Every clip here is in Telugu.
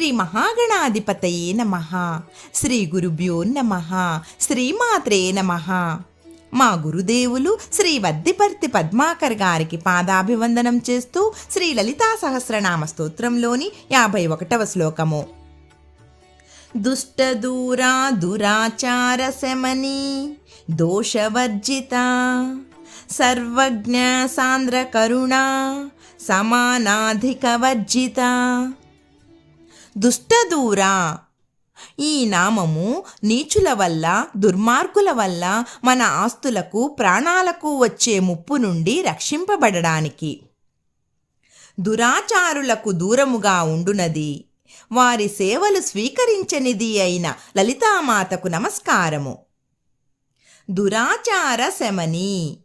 శ్రీ మహాగణాధిపతయే నమ. శ్రీ గురుభ్యో నమ. శ్రీమాత్రే నమ. మా గురుదేవులు శ్రీ వద్దిపర్తి పద్మాకర్ గారికి పాదాభివందనం చేస్తూ శ్రీ లలితా సహస్రనామ స్తోత్రంలోని యాభై ఒకటవ శ్లోకము. దుష్టదూరా దురాచార శమని దోషవర్జిత సర్వజ్ఞ సాంద్ర కరుణ సమానాధిక వర్జిత దుష్టదూరా. ఈ నామము నీచుల వల్ల దుర్మార్గుల వల్ల మన ఆస్తులకు ప్రాణాలకు వచ్చే ముప్పు నుండి రక్షింపబడడానికి. దురాచారులకు దూరముగా ఉండునది. వారి సేవలు స్వీకరించనిది అయిన లలితామాతకు నమస్కారము. దురాచార శమని.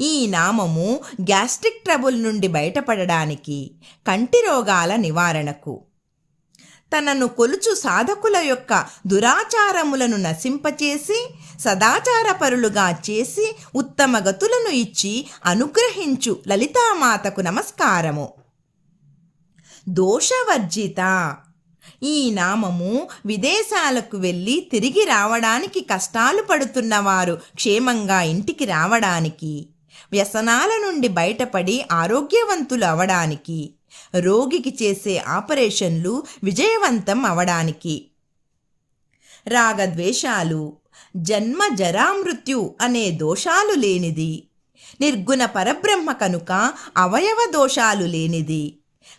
ఈ నామము గ్యాస్ట్రిక్ ట్రబుల్ నుండి బయటపడడానికి కంటి రోగాల నివారణకు. తనను కొలుచు సాధకుల యొక్క దురాచారములను నశింపచేసి సదాచారపరులుగా చేసి ఉత్తమ గతులను ఇచ్చి అనుగ్రహించు లలితామాతకు నమస్కారము. దోషవర్జిత. ఈ నామము విదేశాలకు వెళ్ళి తిరిగి రావడానికి కష్టాలు పడుతున్నవారు క్షేమంగా ఇంటికి రావడానికి వ్యసనాల నుండి బయటపడి ఆరోగ్యవంతులు అవడానికి రోగికి చేసే ఆపరేషన్లు విజయవంతం అవడానికి. రాగద్వేషాలు జన్మ జరామృత్యు అనే దోషాలు లేనిది. నిర్గుణ పరబ్రహ్మ కనుక అవయవ దోషాలు లేనిది.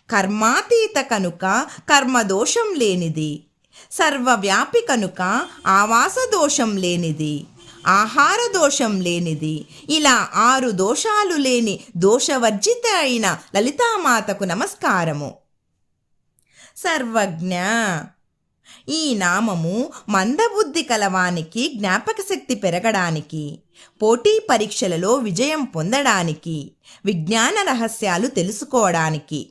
కర్మాతీత కనుక కర్మదోషం లేనిది. సర్వవ్యాపి కనుక ఆవాస దోషం లేనిది. ఆహార దోషం లేనిది. ఇలా ఆరు దోషాలు లేని దోషవర్జిత అయిన లలితామాతకు నమస్కారము. సర్వజ్ఞ ఈ నామము మందబుద్ధి కలవానికి జ్ఞాపక శక్తి పెరగడానికి పోటీ పరీక్షలలో విజయం పొందడానికి విజ్ఞాన రహస్యాలు తెలుసుకోవడానికి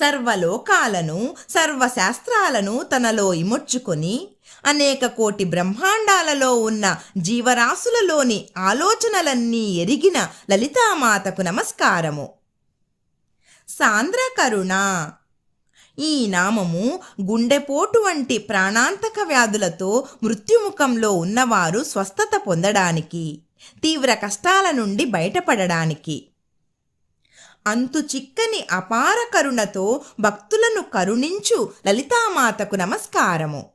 సర్వలోకాలను సర్వశాస్త్రాలను తనలో ఇముడ్చుకొని అనేక కోటి బ్రహ్మాండాలలో ఉన్న జీవరాశులలోని ఆలోచనలన్నీ ఎరిగిన లలితామాతకు నమస్కారము. సాంద్రకరుణ. ఈ నామము గుండెపోటు వంటి ప్రాణాంతక వ్యాధులతో మృత్యుముఖంలో ఉన్నవారు స్వస్థత పొందడానికి తీవ్ర కష్టాల నుండి బయటపడడానికి. అంతు చిక్కని అపార కరుణతో భక్తులను కరుణించు లలితామాతకు నమస్కారము.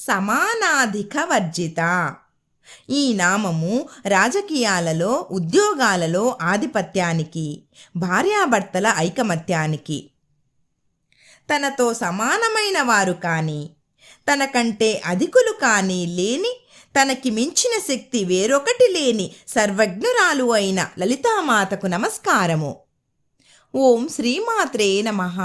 సమానాధిక వర్జిత. ఈ నామము రాజకీయాలలో ఉద్యోగాలలో ఆధిపత్యానికి భార్యాభర్తల ఐకమత్యానికి. తనతో సమానమైన వారు కానీ తనకంటే అధికులు కానీ లేని తనకి మించిన శక్తి వేరొకటి లేని సర్వజ్ఞురాలు అయిన లలితామాతకు నమస్కారము. ఓం శ్రీమాత్రే నమః.